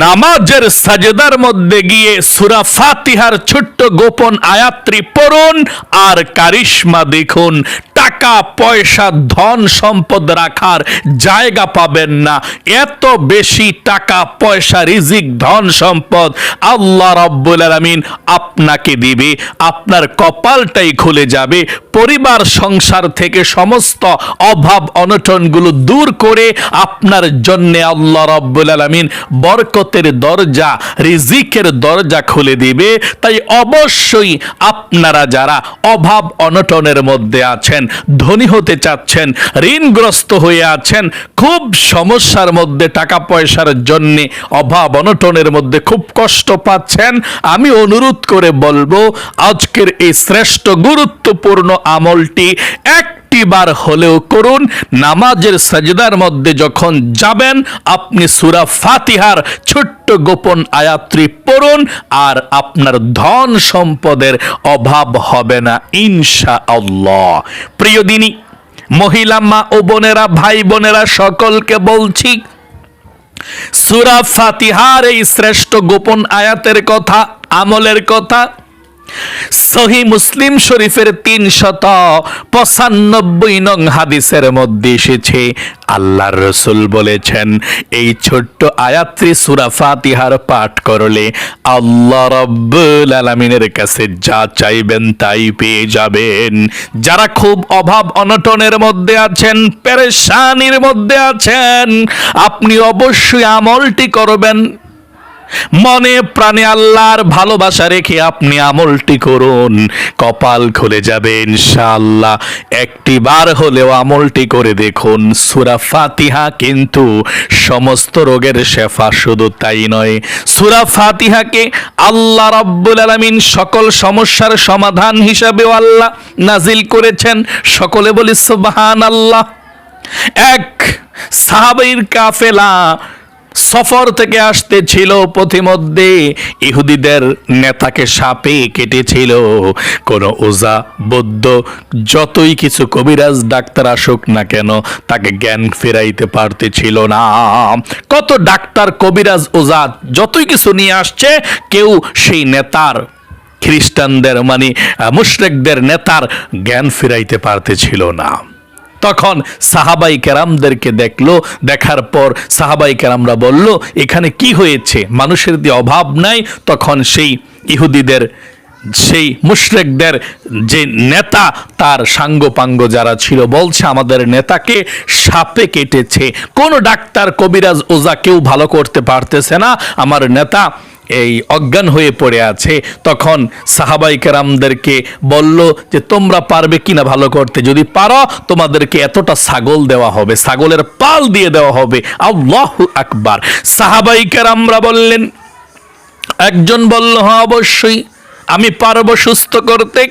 নামাজের সাজেদার মধ্যে গিয়ে সুরা ফাতিহার ছোট্ট গোপন আয়াত্রী পড়ুন আর কারিশমা দেখুন। টাকা, পয়সা, ধন সম্পদ রাখার জায়গা পাবেন না। এত বেশি টাকা, পয়সা, রিজিক, ধন সম্পদ আল্লাহ রব্বুল আলামিন আপনাকে দিবে। আপনার কপালটাই খুলে যাবে। পরিবার, সংসার থেকে সমস্ত অভাব, অনটনগুলো দূর করে আপনার জন্য আল্লাহ রব্বুল আলামিন বরকতের দরজা, রিজিকের দরজা খুলে দিবে। তাই অবশ্যই আপনারা যারা অভাব, অনটনের মধ্যে আছেন ধনী হতে চাচ্ছেন, ঋণগ্রস্ত হয়ে আছেন, খুব সমস্যার মধ্যে টাকা পয়সার জন্যে, অভাব অনটনের মধ্যে খুব কষ্ট পাচ্ছেন। আমি অনুরোধ করে বলব, আজকের এই শ্রেষ্ঠ, গুরুত্বপূর্ণ আমলটি এক বার হলেও করুন, নামাজের সাজদার মধ্যে যখন যাবেন, আপনি সুরা ফাতিহার ছোট্ট গোপন আয়াত্রী পড়ুন, আর আপনার ধন সম্পদের অভাব হবে না ইনশা আল্লাহ প্রিয় দিনী, মহিলা মা ও বোনেরা, ভাই বোনেরা, সকলকে বলছি, সুরা ফাতিহার এই শ্রেষ্ঠ গোপন আয়াতের কথা, আমলের কথা সহি মুসলিম শরীফের তিন শত পঁচানব্বই নং হাদিসের মধ্যে এসেছে, আল্লাহর রসুল বলেছেন, এই ছোট্ট আয়াত্রী সুরা ফাতিহার পাঠ করলে আল্লাহ রব্বুল আলমিনের কাছে যা চাইবেন তাই পেয়ে যাবেন। যারা খুব অভাব অনটনের মধ্যে আছেন, পেরেশানির মধ্যে আছেন, আপনি অবশ্যই আমলটি করবেন। মনে প্রাণে আল্লাহর ভালোবাসা রেখে আপনি আমলটি করুন। কপাল খুলে যাবে ইনশাআল্লাহ। একটি বার হলেও আমলটি করে দেখুন। সুরা ফাতিহা কিন্তু সমস্ত রোগের শেফা শুধু তাই নয়। সুরা ফাতিহাকে আল্লাহ রাব্বুল আলামিন সকল সমস্যার সমাধান হিসাবেও আল্লাহ নাজিল করেছেন। সকলে বলি সুবহান আল্লাহ এক সাহাবাইর কাফেলা সফর থেকে আসতে ছিল পথিমধ্যে ইহুদিদের নেতাকে সাপে কেটেছিল। কোন ওজা, বৌদ্ধ, যতই কিছু কবিরাজ, ডাক্তার আসুক না কেন, তাকে জ্ঞান ফেরাইতে পারতেছিল না। কত ডাক্তার, কবিরাজ, ওজা, যতই কিছু নিয়ে আসছে, কেউ সেই নেতার, খ্রিস্টানদের মানে মুশরেকদের নেতার জ্ঞান ফেরাইতে পারতেছিল না। তখন সাহাবাই কেরামদেরকে দেখল। দেখার পর সাহাবাই কেরামরা বলল, এখানে কি হয়েছে? মানুষের দিয়ে অভাব নাই, তখন সেই ইহুদিদের, সেই মুশরেকদের যে নেতা, তার সাঙ্গপাঙ্গ যারা ছিল, বলছে, আমাদের নেতাকে সাপে কেটেছে। কোন ডাক্তার কবিরাজ ওজা কেউ ভালো করতে পারতেছে না। আমার নেতা এই অজ্ঞান হয়ে পড়ে আছে। তখন সাহাবাই কেরামদেরকে বলল যে, তোমরা পারবে কিনা ভালো করতে? যদি পারো, তোমাদেরকে এতটা ছাগল দেওয়া হবে, ছাগলের পাল দিয়ে দেওয়া হবে। আল্লাহ আকবার। সাহাবাই কেরামরা বললেন, একজন বলল হ্যাঁ অবশ্যই, আমি পারব সুস্থ করতে,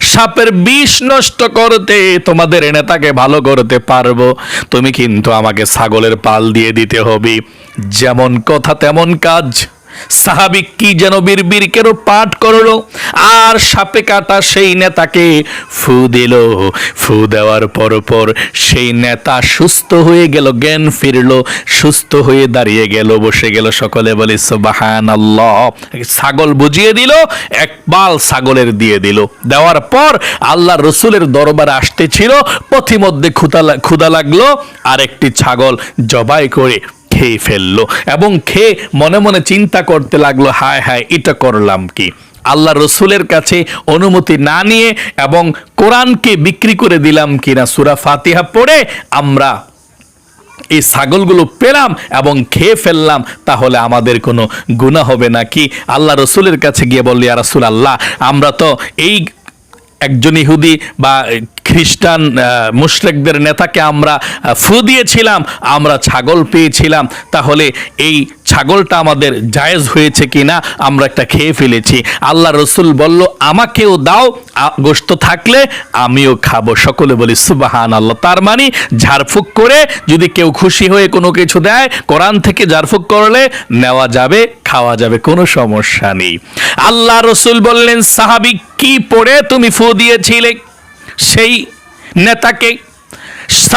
সাপের বিষ নষ্ট করতে, তোমাদের নেতাকে ভালো করতে পারব। তুমি কিন্তু আমাকে ছাগলের পাল দিয়ে দিতে হবে। যেমন কথা, তেমন কাজ। সাহাবিক কি যেন বীর কেরো পাঠ করল, আর সাপে কাটা সেই নেতাকে ফু দিল। ফু দেওয়ার পর পর সেই নেতা সুস্থ হয়ে গেল, জ্ঞান ফিরলো, সুস্থ হয়ে দাঁড়িয়ে গেল, বসে গেল সকলে বলে সুবাহান আল্লাহ ছাগল বুঝিয়ে দিল, এক বাল ছাগলের দিয়ে দিল। দেওয়ার পর আল্লাহ রসুলের দরবার আসতেছিল পথিমধ্যে ক্ষুদা লাগল আর একটি ছাগল জবাই করে খেয়ে ফেলল এবং খেয়ে মনে মনে চিন্তা করতে লাগল, হায় হায়, এটা করলাম কি? আল্লাহ রসুলের কাছে অনুমতি না নিয়ে এবং কোরআনকে বিক্রি করে দিলাম কিনা? সুরা ফাতিহা পড়ে আমরা এই ছাগলগুলো পেলাম এবং খেয়ে ফেললাম, তাহলে আমাদের কোনো গুণা হবে না কি? আল্লাহ রসুলের কাছে গিয়ে বললি আর রসুল আল্লাহ আমরা তো এই একজন ইহুদি বা খ্রিস্টান মুশরেকদের নেতাকে আমরা ফু দিয়েছিলাম, আমরা ছাগল পেয়েছিলাম। তাহলে এই ছাগলটা আমাদের জায়েজ হয়েছে কিনা আমরা একটা খেয়ে ফেলেছি। আল্লাহ রসুল বলল, আমাকেও দাও গোশত থাকলে আমিও খাব। সকলে বলি সুবাহান আল্লাহ তার মানে ঝাড়ফুঁক করে যদি কেউ খুশি হয়ে কোনো কিছু দেয়, কোরআন থেকে ঝাড়ফুঁক করলে নেওয়া যাবে, খাওয়া যাবে, কোনো সমস্যা নেই। আল্লাহ রসুল বললেন, সাহাবি, কি পড়ে তুমি ফু দিয়েছিলে? সেই নেতাকে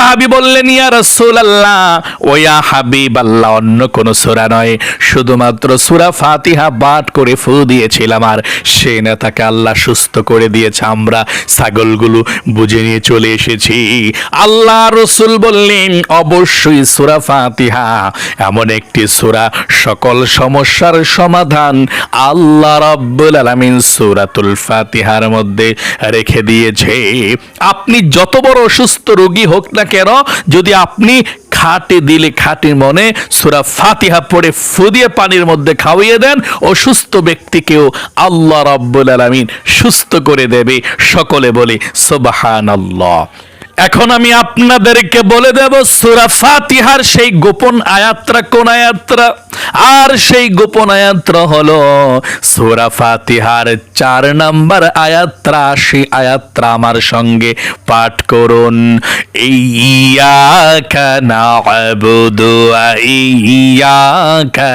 সাহাবি বললেন, ইয়া রাসূলুল্লাহ, ও ইয়া হাবিব আল্লাহ অন্য কোন সূরা নয়। শুধুমাত্র সূরা ফাতিহা পাঠ করে ফু দিয়েছিলাম আর সেই নেতাকে আল্লাহ সুস্থ করে দিয়েছে। আমরা ছাগলগুলো বুঝে নিয়ে চলে এসেছি। আল্লাহ রসুল বললেন, অবশ্যই সূরা ফাতিহা এমন একটি সূরা। সকল সমস্যার সমাধান আল্লাহ রাব্বুল আলামিন সূরাতুল ফাতিহার মধ্যে রেখে দিয়েছে। আপনি যত বড় অসুস্থ রোগী হোক না কেন? যদি আপনি খাটি দিলে খাটির মনে সুরা ফাতিহা পড়ে ফুদিয়ে পানির মধ্যে খাওয়িয়ে দেন, অসুস্থ ব্যক্তিকেও আল্লাহ রাব্বুল আলামিন সুস্থ করে দেবে। সকলে বলে, সুবহানাল্লাহ। এখন আমি আপনাদেরকে বলে দেব, সুরা ফাতিহার সেই গোপন আয়াত্রা কোন আয়াত্রা? আর সেই গোপন আয়াত্রা হলো সুরা ফাতিহার চার নাম্বার আয়াত্রা। সেই আয়াত্রা আমার সঙ্গে পাঠ করুন। ইয়াকা না'বুদু ওয়া ইয়াকা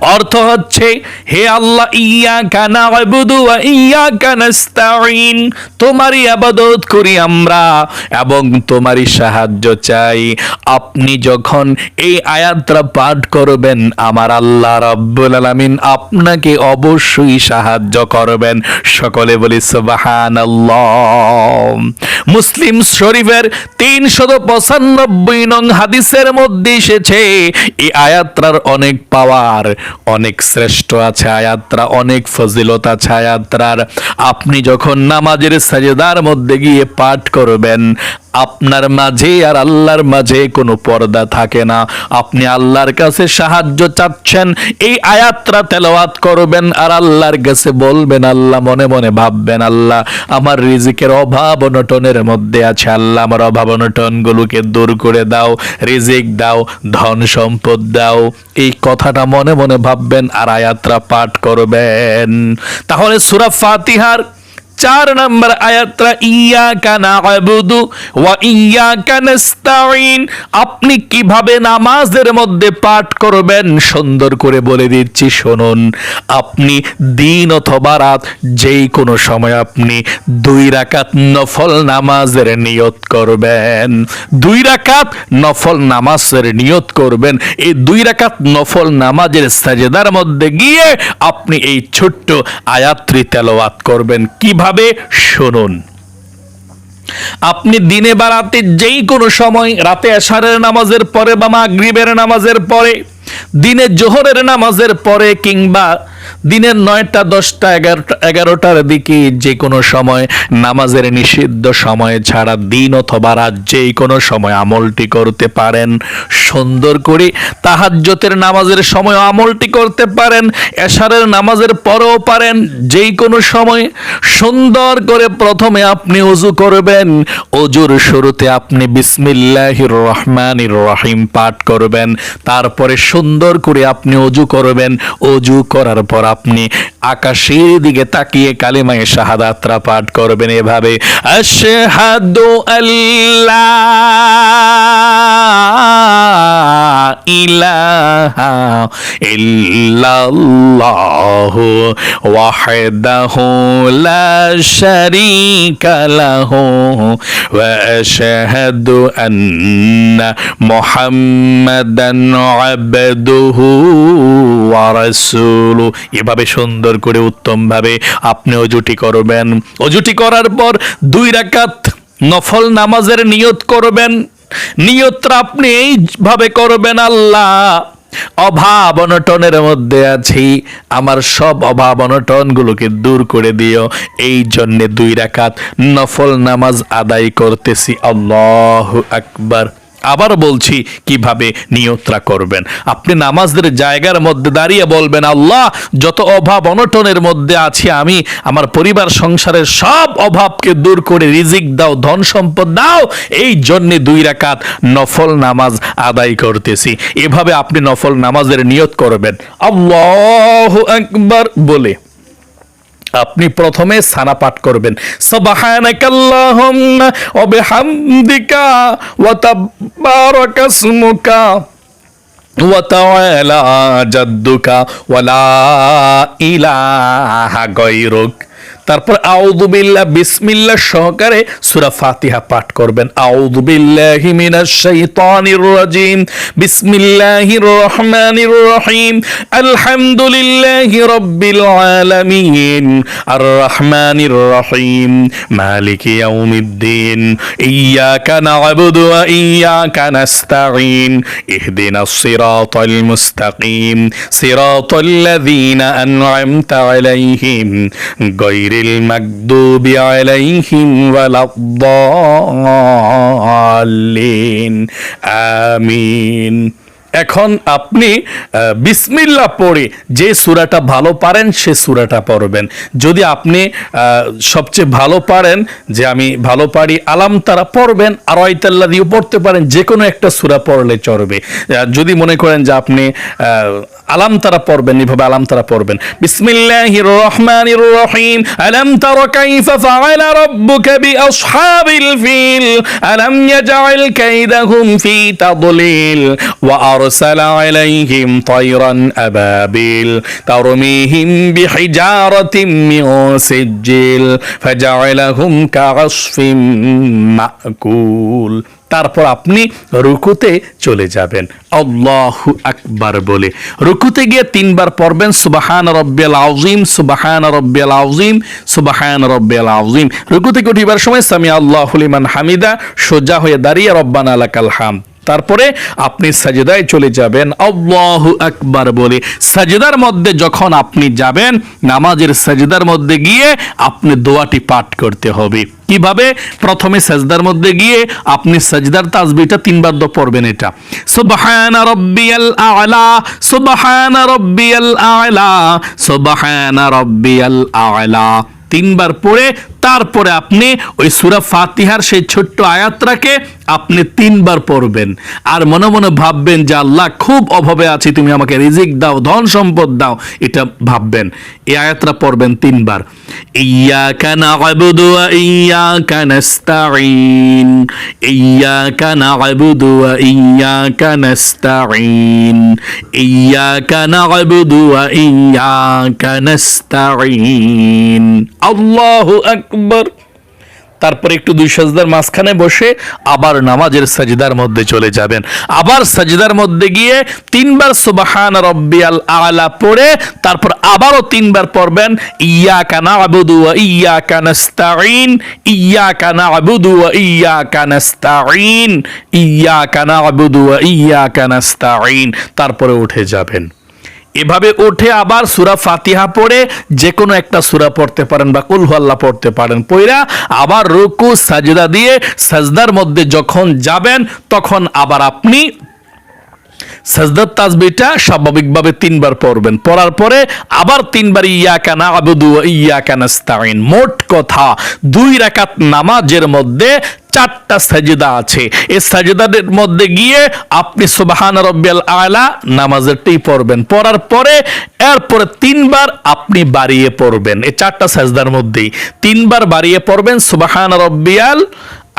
অর্থ হচ্ছে, হে আল্লাহ, ইয়াকা না'বুদু ওয়া ইয়াকা নাস্তাঈন। তোমারই আবাদত করি আমরা এবং তোমারই সাহায্য চাই। আপনি যখন এই পাঠ করবেন, আমার আল্লাহ আপনাকে অবশ্যই সাহায্য করবেন। সকলে বলি, সুবহানাল্লাহ। মুসলিম শরীফের তিনশত পঁচানব্বই নং হাদিসের মধ্যে এসেছে, এই আয়াত্রার অনেক পাওয়ার, অনেক শ্রেষ্ঠ আছে আয়াত্রা, অনেক ফজিলত আছে আয়াত্রার। আপনি যখন নামাজের সাজেদার মধ্যে গিয়ে পাঠ করবেন আপনার মাঝে আর আল্লাহর মাঝে কোনো পর্দা থাকে না। আপনি আল্লাহর কাছে সাহায্য চাচ্ছেন, এই আয়াত্রা তেলাওয়াত করবেন আর আল্লাহর কাছে বলবেন, আল্লাহ মনে মনে ভাববেন, আল্লাহ আমার রিজিকের অভাব অনটনের মধ্যে আছে, আল্লাহ আমার অভাব অনটনগুলোকে দূর করে দাও, রিজিক দাও, ধন সম্পদ দাও। এই কথাটা মনে মনে ভাববেন আর আয়াত্রা পাঠ করবেন। তাহলে সুরা ফাতিহার চার নম্বর আয়াতটা ইয়াকা না'বুদু ওয়া ইয়াকা নাস্তাঈন আপনি কীভাবে নামাজের মধ্যে পাঠ করবেন? সুন্দর করে বলে দিচ্ছি, শুনুন। আপনি দিন অথবা রাত যেই কোনো সময় আপনি দুই রাকাত নফল নামাজের নিয়ত করবেন। দুই রাকাত নফল নামাজের নিয়ত করবেন। এই দুই রাকাত নফল নামাজের সাজেদার মধ্যে গিয়ে আপনি এই ছোট্ট আয়াত্রী তেলাওয়াত করবেন। কীভাবে শুনুন। আপনি দিনে বা রাতে যেই কোনো সময় রাতে আশারের নামাজের পরে বা মাগরিবের নামাজের পরে, দিনে জোহরের নামাজের পরে কিংবা দিনের নয়টা, দশটা, এগারোটা, এগারোটার দিকে যে কোনো সময়, নামাজের নিষিদ্ধ সময় ছাড়া দিন অথবা রাত যেই কোনো সময় আমলটি করতে পারেন। সুন্দর করে তাহাজ্জতের নামাজের সময় আমলটি করতে পারেন, এশারের নামাজের পরেও পারেন যেই কোনো সময়। সুন্দর করে প্রথমে আপনি অজু করবেন অজুর শুরুতে আপনি বিসমিল্লাহির রহমানির রহিম পাঠ করবেন, তারপরে সুন্দর করে আপনি অজু করবেন অজু করার পর আপনি আকাশের দিকে তাকিয়ে কালিমায়ে শাহাদাতরা পাঠ করবেন এভাবে। আশহাদু আল্লাহ ইলাহা ইল্লাল্লাহু ওয়াহদাহু লা শারীকা লাহু ওয়া আশহাদু আন্না মুহাম্মাদান আবদুহু ওয়া রাসূলু এভাবে সুন্দর করে উত্তম ভাবে আপনি অজুটি করবেন। অজুটি করার পর দুই রাকাত নফল নামাজের নিয়ত করবেন। নিয়তটা আপনি এইভাবে করবেন, আল্লাহ। অভাব অনটনের মধ্যে আছি। আমার সব অভাব অনটনগুলোকে দূর করে দিও। এই জন্যে দুই রাকাত নফল নামাজ আদায় করতেছি। আল্লাহ আকবার। আবার বলছি কীভাবে নিয়ত্রা করবেন। আপনি নামাজের জায়গার মধ্যে দাঁড়িয়ে বলবেন, আল্লাহ, যত অভাব অনটনের মধ্যে আছি আমি, আমার পরিবার, সংসারের সব অভাবকে দূর করে রিজিক দাও, ধন সম্পদ দাও, এই জন্যে দুই রাকাত নফল নামাজ আদায় করতেছি। এভাবে আপনি নফল নামাজের নিয়ত করবেন। আল্লাহ একবার বলে। আপনি প্রথমে সানা পাঠ করবেন। সুবহানাকাল্লাহুম্মা ওয়া বিহামদিকা ওয়া তাবারাকা ইসমুকা ওয়া তাআলা জাদ্দুকা ওয়া লা ইলাহা গায়রুক। তারপর আউদুবিল্লাহ বিসমিল্লাহ সহকারে সুরা ফাতিহা পাঠ করবেন। আউদুবিল্লাহি মিনাশ শাইতানির রাজিম, বিসমিল্লাহির রহমানির রহিম, আলহামদুলিল্লাহি রাব্বিল আলামিন আর রহমানির রহিম, মালিকি ইয়াউমিদ্দিন ইয়াকা না'বুদু ওয়া ইয়াকা নাস্তাঈন, ইহদিনাস সিরাতাল মুস্তাকিম, সিরাতাল লাযীনা আন'আমতা আলাইহিম গায়রিল মাগদুবি আলাইহিম ওয়ালাদ-দাল্লিন আমিন এখন আপনি আহ, বিসমিল্লাহ পড়ে যে সূরাটা ভালো পারেন সে সূরাটা পড়বেন। যদি আপনি সবচেয়ে ভালো পারেন যে আমি ভালো পারি আলাম তারা পড়বেন আর অয়তাল্লা দিয়েও পড়তে পারেন যে কোনো একটা সূরা পড়লে চলবে যদি মনে করেন যে আপনি আলাম তারা পড়বেন এভাবে আলাম তারা পড়বেন। বিসমিল্লাহির রহমানির আরসালা আলাইহিম তায়রান আবাবিল তারমিহিম বিহিজারাতিন মিন সিজিল ফাজআলাহুম কাআসফিন মাকুল তারপর আপনি রুকুতে চলে যাবেন। আল্লাহু আকবার বলে। রুকুতে গিয়ে তিনবার পড়বেন, সুবাহান রব্বিয়াল আউজিম সুবাহান রব্বিয়াল আউজিম সুবাহান রব্বিয়াল আউজিম রুকুতে উঠিবার সময় সামি আল্লাহ লিমান হামিদা, সোজা হয়ে দাঁড়িয়ে, রব্বানা লাকাল হাম। তারপরে আপনি সাজেদায় চলে যাবেন। আল্লাহু আকবার বলে। সাজেদার মধ্যে যখন আপনি যাবেন, নামাজের সাজেদার মধ্যে গিয়ে আপনি দোয়াটি পাঠ করতে হবে। কীভাবে? প্রথমে সাজদার মধ্যে গিয়ে আপনি সাজদার তাসবিহটা তিনবার তো পড়বেন এটা। সুবহানা রাব্বিয়াল আ'লা, সুবহানা রাব্বিয়াল আ'লা, সুবহানা রাব্বিয়াল আ'লা। তিনবার পড়ে তারপরে আপনি ওই সুরা ফাতিহার সেই ছোট্ট আয়াতটাকে আপনি তিনবার পড়বেন। আর মনে মনে ভাববেন যে আল্লাহ খুব অভাবে আছি, তুমি আমাকে রিজিক দাও, ধন সম্পদ দাও, এটা ভাববেন। এই আয়াতটা পড়বেন তিনবার। ইয়াকা নাস্তাঈন ইয়াকা না'বুদু ওয়া ইয়াকা নাস্তাঈন ইয়াকা না'বুদু ওয়া ইয়াকা নাস্তাঈন আল্লাহু আকবার তারপরে একটু দুই সাজদার মাঝখানে বসে আবার নামাজের সাজদার মধ্যে চলে যাবেন। আবার সাজদার মধ্যে গিয়ে তিনবার সুবাহান রব্বিয়াল আলা পড়ে তারপর আবারও তিনবার পড়বেন ইয়া কানা আবুদু ইয়া কানাস্তাইন ইয়া কানা আবুদু ইয়া কানাস্তাইন ইয়া কানা আবুদু ইয়া কানাস্তাইন তারপরে উঠে যাবেন। এভাবে উঠে আবার সুরা ফাতিহা পড়ে যে কোনো একটা সুরা পড়তে পারেন বা কুল আল্লাহ পড়তে পারেন। পইরা আবার রুকু, সাজদা দিয়ে সাজদার মধ্যে যখন যাবেন, তখন আবার আপনি সাজদার তাসবিটা স্বাভাবিকভাবে তিনবার পড়বেন। পড়ার পরে আবার তিনবার ইয়া কানা আবুদু ইয়া কানাস্তাইন মোট কথা দুই রাকাত নামাজের মধ্যে চারটা সাজদা আছে। এই সাজদাদের মধ্যে গিয়ে আপনি সুবাহান রব্বিয়াল আলা নামাজেরটাই পড়বেন। পড়ার পরে এরপরে তিনবার আপনি বাড়িয়ে পড়বেন। এই চারটা সাজদার মধ্যেই তিনবার বাড়িয়ে পড়বেন সুবাহান রব্বিয়াল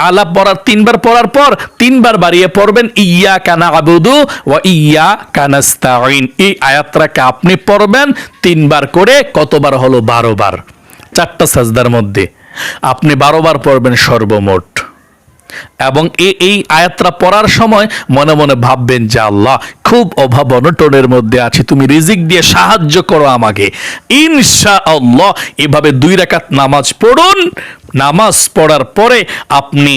আলা পড়ার তিনবার পড়ার পর তিনবার বাড়িয়ে পড়বেন ইয়া কানা আবুদু ও ইয়া কানাস্তাইন এই আয়াতটাকে আপনি পড়বেন তিনবার করে কতবার হলো? বারো বার। চারটা সাজদার মধ্যে। আপনি বারো বার পড়বেন সর্বমোট। এবং এই আয়াতটা পড়ার সময় মনে মনে ভাববেন যে আল্লাহ, খুব অভাব অনটনের মধ্যে আছি, তুমি রিজিক দিয়ে সাহায্য করো আমাকে। ইনশা আল্লাহ এভাবে দুই রাকাত নামাজ পড়ুন। নামাজ পড়ার পরে আপনি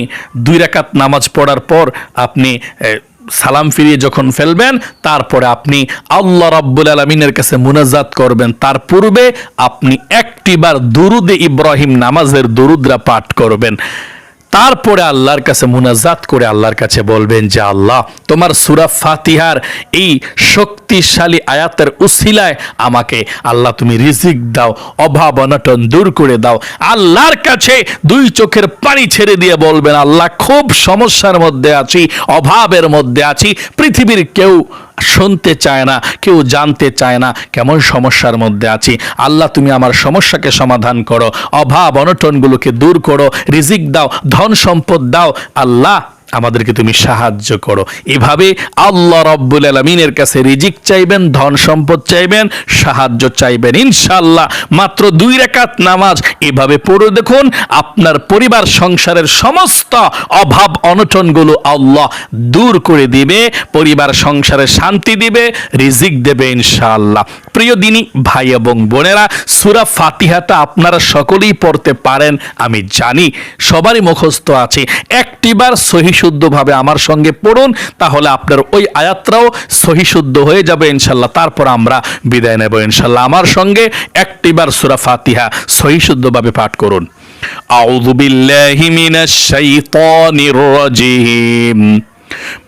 দুই রাকাত নামাজ পড়ার পর আপনি সালাম ফিরিয়ে যখন ফেলবেন, তারপরে আপনি আল্লাহ রাব্বুল আলমিনের কাছে মুনাজাত করবেন। তার পূর্বে আপনি একটিবার দুরুদে ইব্রাহিম নামাজের দুরুদরা পাঠ করবেন। তারপরে আল্লাহর কাছে মুনাজাত করে আল্লাহর কাছে বলবেন যে, আল্লাহ, তোমার সুরা ফাতিহার এই শক্তিশালী আয়াতের উসিলায় আমাকে আল্লাহ তুমি রিজিক দাও, অভাব অনটন দূর করে দাও। আল্লাহর কাছে দুই চোখের পানি ছেড়ে দিয়ে বলবেন, আল্লাহ, খুব সমস্যার মধ্যে আছি, অভাবের মধ্যে আছি, পৃথিবীর কেউ শুনতে চায় না, কেউ জানতে চায় না কেমন সমস্যার মধ্যে আছি। আল্লাহ, তুমি আমার সমস্যাকে সমাধান করো, অভাব অনটনগুলোকে দূর করো, রিজিক দাও, ধন সম্পদ দাও। আল্লাহ আমাদেরকে তুমি সাহায্য করো। এভাবে আল্লাহ রব্বুল আলমিনের কাছে রিজিক চাইবেন, ধন সম্পদ চাইবেন, সাহায্য চাইবেন ইনশাল্লাহ মাত্র দুই রেখাত নামাজ এভাবে পড়ে দেখুন, আপনার পরিবার, সংসারের সমস্ত অভাব অনটনগুলো আল্লাহ দূর করে দিবে, পরিবার, সংসারে শান্তি দিবে, রিজিক দেবে ইনশাল্লাহ প্রিয় দিনী, ভাই এবং বোনেরা, সুরা ফাতিহাটা আপনারা সকলেই পড়তে পারেন, আমি জানি, সবারই মুখস্থ আছে। একটিবার সহিশুদ্ধভাবে আমার সঙ্গে পড়ুন তাহলে আপনার ওই আয়াতটাও সহিশুদ্ধ হয়ে যাবে ইনশাল্লাহ তারপর আমরা বিদায় নেব ইনশাল্লাহ আমার সঙ্গে একটিবার সুরা ফাতিহা সহিশুদ্ধভাবে পাঠ করুন أعوذ بالله من الشيطان الرجيم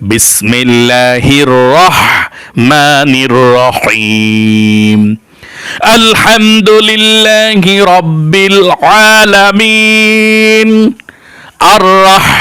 بسم الله الرحمن الرحيم الحمد لله رب العالمين الرحمن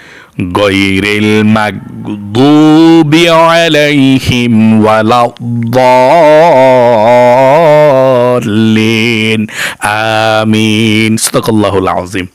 غير المغضوب عليهم ولا الضالين آمين صدق الله العظيم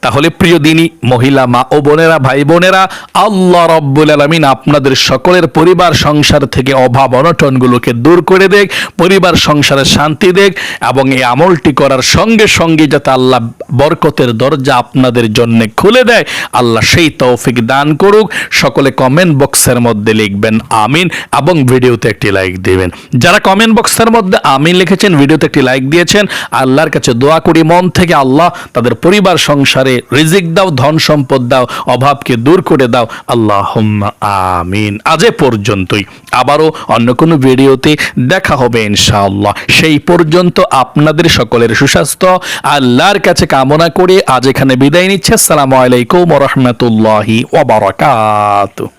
তাহলে প্রিয় দিনী, মহিলা, মা ও বোনেরা, ভাই বোনেরা, আল্লাহ রব্বুল আলমিন আপনাদের সকলের পরিবার, সংসার থেকে অভাব, অনটনগুলোকে দূর করে দেখ, পরিবার, সংসারে শান্তি দেখ এবং এই আমলটি করার সঙ্গে সঙ্গে যাতে আল্লাহ বরকতের দরজা আপনাদের জন্য খুলে দেয়। আল্লাহ সেই তৌফিক দান করুক। সকলে কমেন্ট বক্সের মধ্যে লিখবেন, আমিন এবং ভিডিওতে একটি লাইক দিবেন। যারা কমেন্ট বক্সের মধ্যে আমিন লিখেছেন, ভিডিওতে একটি লাইক দিয়েছেন, আল্লাহর কাছে দোয়া করি, মন থেকে আল্লাহ তাদের পরিবার, সংসারে রিজিক দাও, ধন সম্পদ দাও, অভাবকে দূর করে দাও। আল্লাহ আমিন। আজে পর্যন্তই। আবারও অন্য কোনো ভিডিওতে দেখা হবে ইনশাআল্লাহ। সেই পর্যন্ত আপনাদের সকলের সুস্বাস্থ্য, আল্লাহর কাছে কামনা করে আজ এখানে বিদায় নিচ্ছে। আসসালামু আলাইকুম রহমতুল্লাহি ওবরাকাতুহ